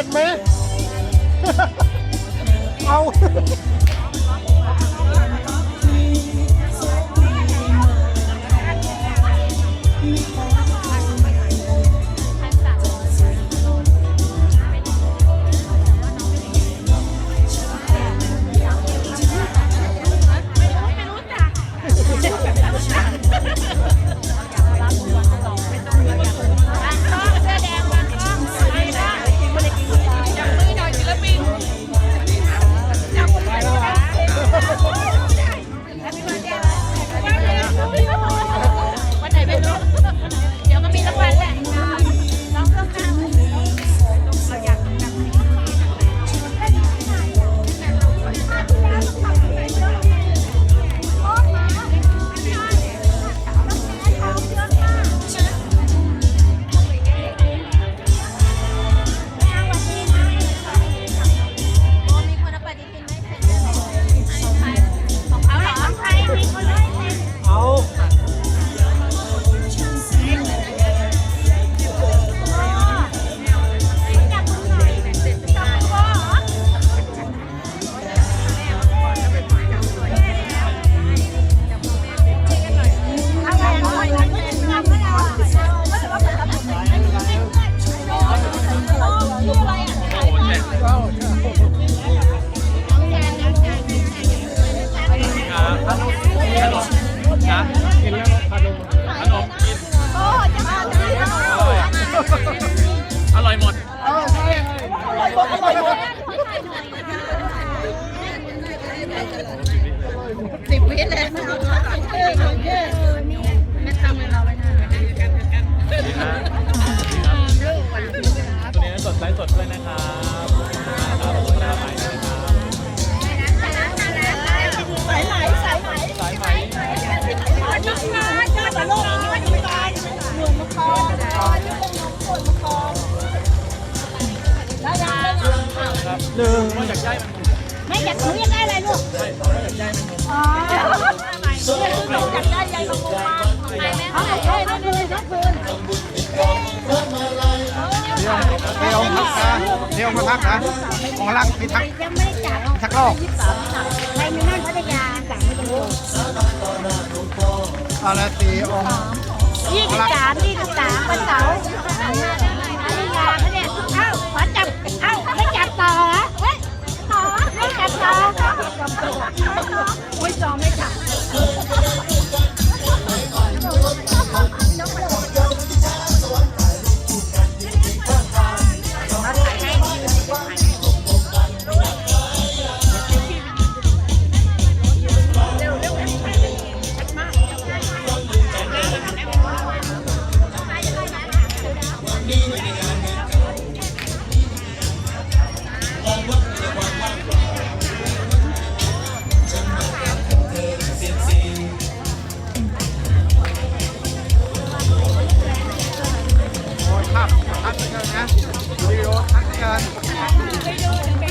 เห็ดไหม เอา ว้นานดีฮะตัวนี้สดไลฟ์สดด้วยนะครับครับผมสายไหมนะครับสายไหมสายไหมสายไหมยุคมาเจอแต่โลกนี้มันอยู่หมะคองยุคน้องฝนมะคองได้ยังได้ยังครับหนึ่งว่าอยากได้มันไม่อยากหนูอยากได้อะไรลูกไม่ว่าอยากได้มัน อ๋อ เนี่ยคือหนูอยากได้ใยมะม่วงมากทำไมแม่เขาบอกให้นั่นเลยนั่นคืนเดี๋ยวองค์พักนะเดี๋ยวองค์พักนะองค์รักพิทักยังไม่ได้จับพิทักษ์โลกใครไม่นั่นพัทยาสั่งไม่ตรงอาละสี่องค์ยี่สิบสามยี่สิบสามวันเสาร์พัทยาเขาเนี่ยเอ้าขอจับเอ้าไม่จับต่อเหรอเฮ้ยต่อไม่จับต่อโอ้ยจอไม่จับ นะวิดีโอทักเกิน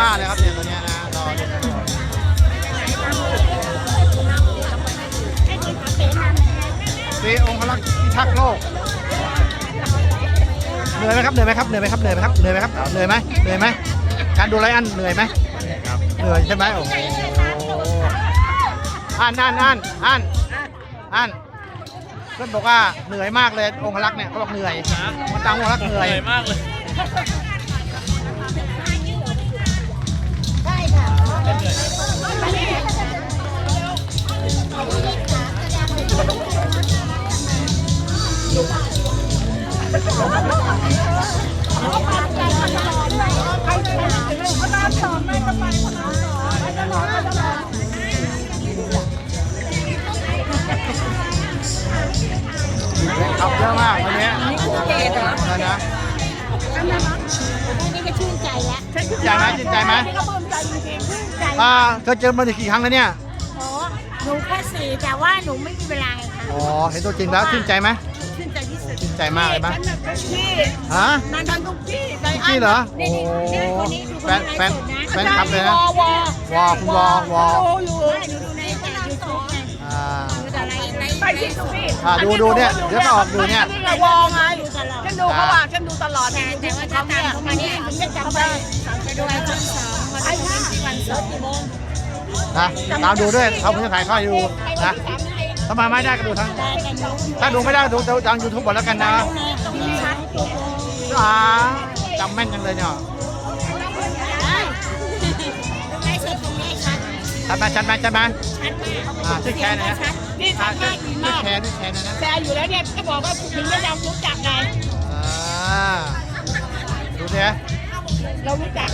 มากเลยครับเนี่ยตัวเนี้ยนะรอเลยนะองค์พระลักษ์พิทักษ์โลกเหนื่อยไหมครับเหนื่อยไหมครับเหนื่อยไหมครับเหนื่อยไหมครับเหนื่อยไหมครับเหนื่อยไหมเหนื่อยไหมการดูไรอันเหนื่อยไหมเหนื่อยใช่ไหมโอ้โหอ่านอ่านอ่านอ่านอ่านเพื่อนบอกว่าเหนื่อยมากเลยองค์พระลักษ์เนี่ยเขาบอกเหนื่อยมันตังองค์พระลักษณ์เหนื่อยเหนื่อยมากเลย ครัเยอะมากวันนี้นี่คือเกตเหรอนะนะนี่ก็ชื่นใจแล้วชื่นใจไหมชื่นใจไหมนี่ก็ปลื้มใจจริงๆชื่นใจอ่าเธอเจอมากี่ครั้งแล้วเนี่ยโอหนูแค่สี่แต่ว่าหนูไม่มีเวลาไงะอ๋อเห็นตัวจริงแล้วชื่นใจไหมชื่นใจที่สุดชื่นใจมากเลยมั้ยที่ฮะนอนทันทุกที่ใจอะที่เหรอโอ้แฟนแฟนแฟนคลับเลยนะวอวอคุณวอวอวอยู่หนูดู ฟ์ไลฟ์ไปที่ทุกที่อ่าดูดูเนี่ยเดี๋ยวก็ออกดูเนี่ยนี่ไงวอไงฉันดูเขาว่าฉันดูตลอดแต่แต่ว่าถ้าตามเขามาเนี่ยฉันจะจำได้จะดูไอ้คนสองมาดูที่วันศุกร์กี่โมงนะตามดูด้วยเขาเพิ่งจะขายข้าวอยู่นะถ้ามาไม่ได้ก็ดูทางได้กันดูถ้าดูไม่ได้ดูดูทางยูทูบก่อนแล้วกันนะตรงนี้ชัดอ่าจำแม่นจังเลยเนี่ยไลฟ์สดตรงนี้ชัดชัดไหมชัดไหมชัดไหมชัดมาก อ่าช่วยแชร์หน่อยนะ นี่อ่าชัดช่วมายกดีช่วยมากแชร์ด้วยแชร์หนะนะแชร์อยู่แล้วเนี่ยก็บอกว่าถึงจะดำรู้จักไงอ่าดูสิเรารู้จัก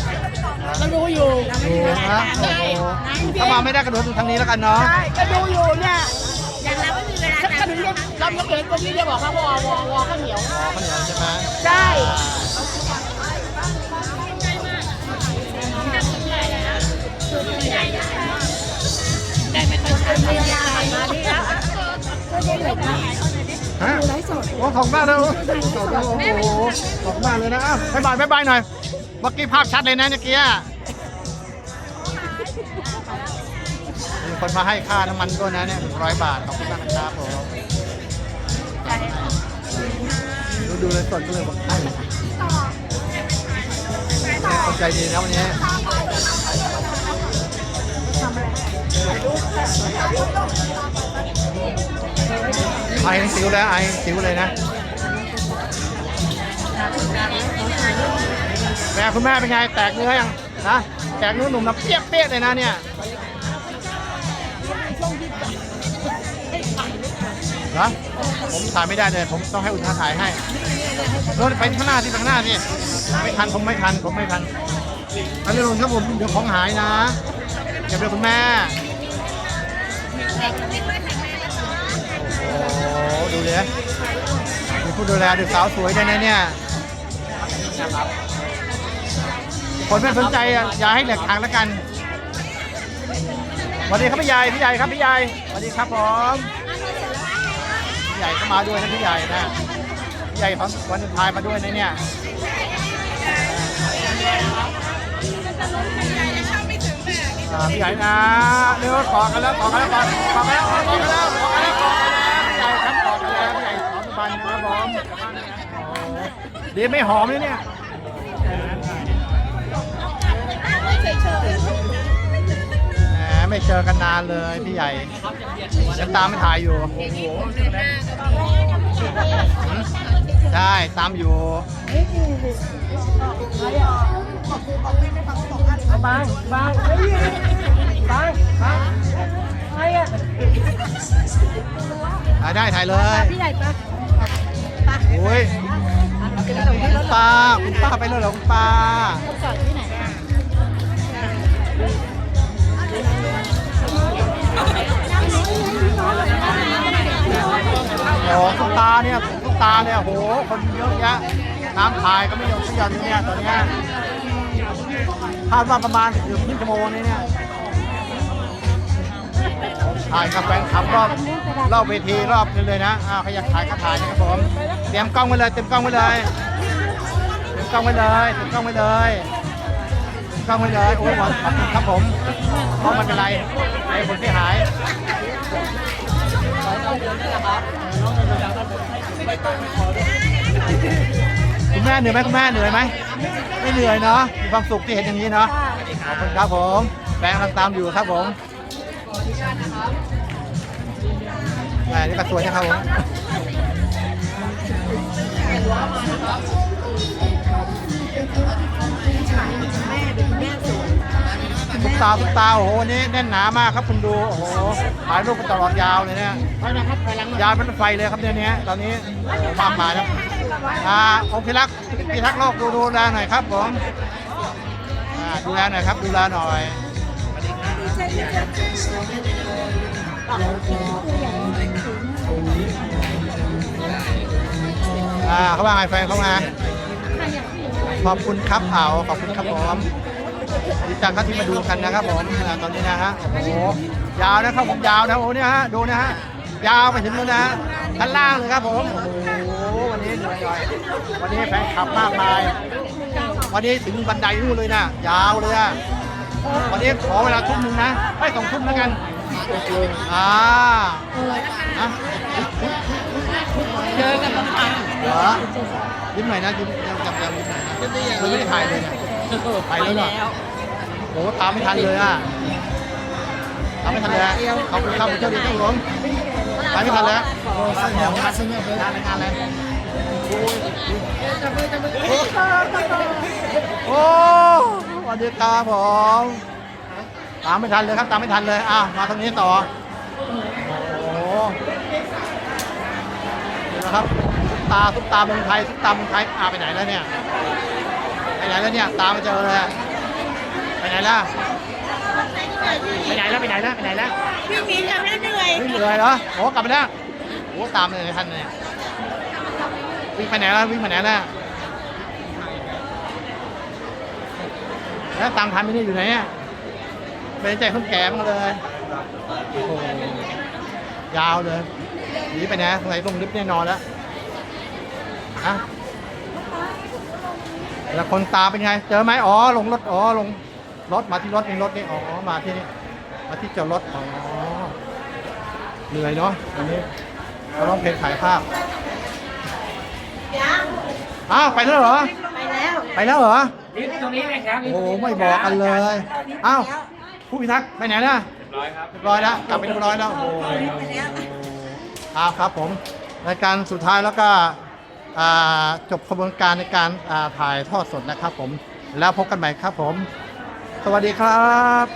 เราดูอยู่ดูนะ โอ้โหถ้ามาไม่ได้ก็ดูทางนี้แล้วกันเนาะ ใช่ก็ดูอยู่เนี่ยอย่างเราไม่มีเวลาก็ถึงเนี่ยเราต้องเห็นคนนี้จะบอกว่าวอวอวอข้าวเหนียวอ๋อข้าวเหนียวใช่ไหมใช่ได้ไม่ค่อยชัดเลยยามาที่แล้ว ฮะโอ้ของมากเลยโอ้โหของมากเลยนะอ้าวบายบายบายบายหน่อยเมื่อกี้ภาพชัดเลยนะเมื่อกี้อะมีคนมาให้ค่าน้ำมันด้วยนะเนี่ยหนึ่งร้อยบาทขอบคุณมากนะครับผมดูดูเลยสดก็เลยบอกให้คนใจดีนะวันนี้ ไอ้สิวแล้วไอ้สิวเลยนะ แม่คุณแม่เป็นไง แตกเนื้อยังนะ แตกเนื้อหนุ่มนะเปียกเปียกเลยนะเนี่ยนะผมถ่ายไม่ได้เลย ผมต้องให้อุทาถ่ายให้รถไปข้างหน้าที่ข้างหน้านี่ไม่ทันผมไม่ทันผมไม่ทันอันนี้ลงครับผมเดี๋ยวของหายนะเก็บเลยคุณแม่ โอ้โหดูเลยมีผู้ดูแลดูสาวสวยด้วยนะเนี่ย คนไม่สนใจอะอย่าให้เหลือทางแล้วกันสวัสดีครับพี่ใหญ่พี่ใหญ่ครับพี่ใหญ่สวัสดีครับผมพี่ใหญ่ก็มาด้วยนะพี่ใหญ่นะพี่ใหญ่ของวันพายมาด้วยนะเนี่ย พี่ใหญ่นะเร็วขอกันแล้วขอกันแล้วขอกันแล้วขอกันแล้วขอกันแล้วขอกันแล้วพี่ใหญ่ครับขอกันแล้วพี่ใหญ่ขอทุกบันครับผมโอ้โหดีไม่หอมเลยเนี่ยแหมไม่เจอกันนานเลยพี่ใหญ่ยังตามไม่ถ่ายอยู่ใช่ตามอยู่ บางบางบางบางถ่ายได้ถ่ายเลย พี่ใหญ่ปะโอ้ยคุณป้าคุณป้าไปเลยเหรอคุณป้าจอดที่ไหนอะโอ้คุณตาเนี่ยคุณตาเนี่ยโห คนเยอะแยะน้ำพายก็ไม่ยอมไม่ยอเนี่ยตอนเนี้ยาดว่าประมาณเกือบครึ่งชั่วโมงนี้เนี่ยถ่ายกับแฟนคลับรอบรอบเวทีรอบนึงเลยนะอ้าวใครอยากถ่ายก็ถ่ายนะครับผมเตรียมกล้องไว้เลยเตรียมกล้องไว้เลยเตรียมกล้องไว้เลยเตรียมกล้องไว้เลยเตรียมกล้องไว้เลยโอ้ยขอบคุณครับผมเพราะมันเป็นไรไอ้คนที่หาย คุณแม่เหนื่อยไหมคุณแม่เหนื่อยไหมไม่เหนื่อยเนาะมีความสุขที่เห็นอย่างนี้เนาะขอบคุณครับผมแบงค์กำลังตามอยู่ครับผมแหมนี่ก็สวยนะครับผม ทุกตาทุกตาโอ้โหวันนี้แน่นหนามากครับคุณดูโอ้โหถ่ายรูปกันตลอดยาวเลยเนี่ยไปนะครับไปหลังยาวเป็นไฟเลยครับเนี่ยเนี้ตอนนี้มากมายครับอ่าองค์พิรักษ์พิทักษ์โลกดูดูแลหน่อยครับผมอ่าดูแลหน่อยครับดูแลหน่อยอ่าเขาว่าไงแฟนเขามาขอบคุณครับเอาขอบคุณครับผม ดีจังครับที่มาดูกันนะครับผมตอนนี้นะฮะโอ้โหยาวนะครับผมยาวนะโอ้เนี่ยฮะดูนะฮะยาวไปถึงนู้นนะฮะด้านล่างเลยครับผมโอ้โหวันนี้เหนื่อยวันนี้แฟนคลับมากมาย วันนี้ถึงบันไดนู่นเลยนะยาวเลยอะวันนี้ขอเวลาทุ่มหนึ่งนะให้สองทุ่มแล้วกันอ่าฮะเจอกันตอนเหรอยิ้มหน่อยนะยิ้มยังจำยังยิ้มหน่อยนะไม่ได้ถ่ายเลยเนี่ย ไปแล้วเหรอ โอ้ตามไม่ทันเลยอะตามไม่ทันเลยอะขอบคุณครับผมเจ้าดีครับผมไปไม่ทันเลยอะโอ้สนุกงานงานงานอะไรโอ้สวัสดีครับผมตามไม่ทันเลยครับตามไม่ทันเลยอ้าวมาตรงนี้ต่อ โอ้โหนี่นะครับซุปตาซุปตาเมืองไทยซุปตาเมืองไทยอาไปไหนแล้วเนี่ย ไปไหนแล้วเนี่ย ตามมาเจอเลยอะไปไหนล่ะไปไหนแล้วไปไหนแล้วไปไหนแล้วพี่มีทำแล้วเหนื่อยวิ่งเลยเหรอโอ้กลับไปแล้วโอ้ตามเลยทันเลยวิ่งไปไหนแล้ววิ่งไปไหนแล้วแล้วตามทันไหมเนี่ได้อยู่ไหนอะเป็นใจคนแก่มากเลยโอ้โหยาวเลยหนีไปไหนสงสัยลงลิฟต์แน่นอนแล้วอะ แล้วคนตามเป็นไง เจอไหมอ๋อลงรถอ๋อลงรถมาที่รถนี่รถนี่อ๋อมาที่นี่มาที่จอดรถอ๋อเหนื่อยเนาะวันนี้เราต้องเพลงขายภาพยังอ้าวไปแล้วเหรอ ไปแล้ว ไปแล้วเหรอนี่ตรงนี้เลยครับโอ้โหไม่บอกกันเลยอ้าวผู้พิทักษ์ไปไหนนะร้อยครับเรียบร้อยแล้วกลับไปเรียบร้อยแล้วโอ้โหไปแล้วอ้าวครับผมรายการสุดท้ายแล้วก็ จบกระบวนการในการาถ่ายทอดสดนะครับผมแล้วพบกันใหม่ครับผม สวัสดีครับ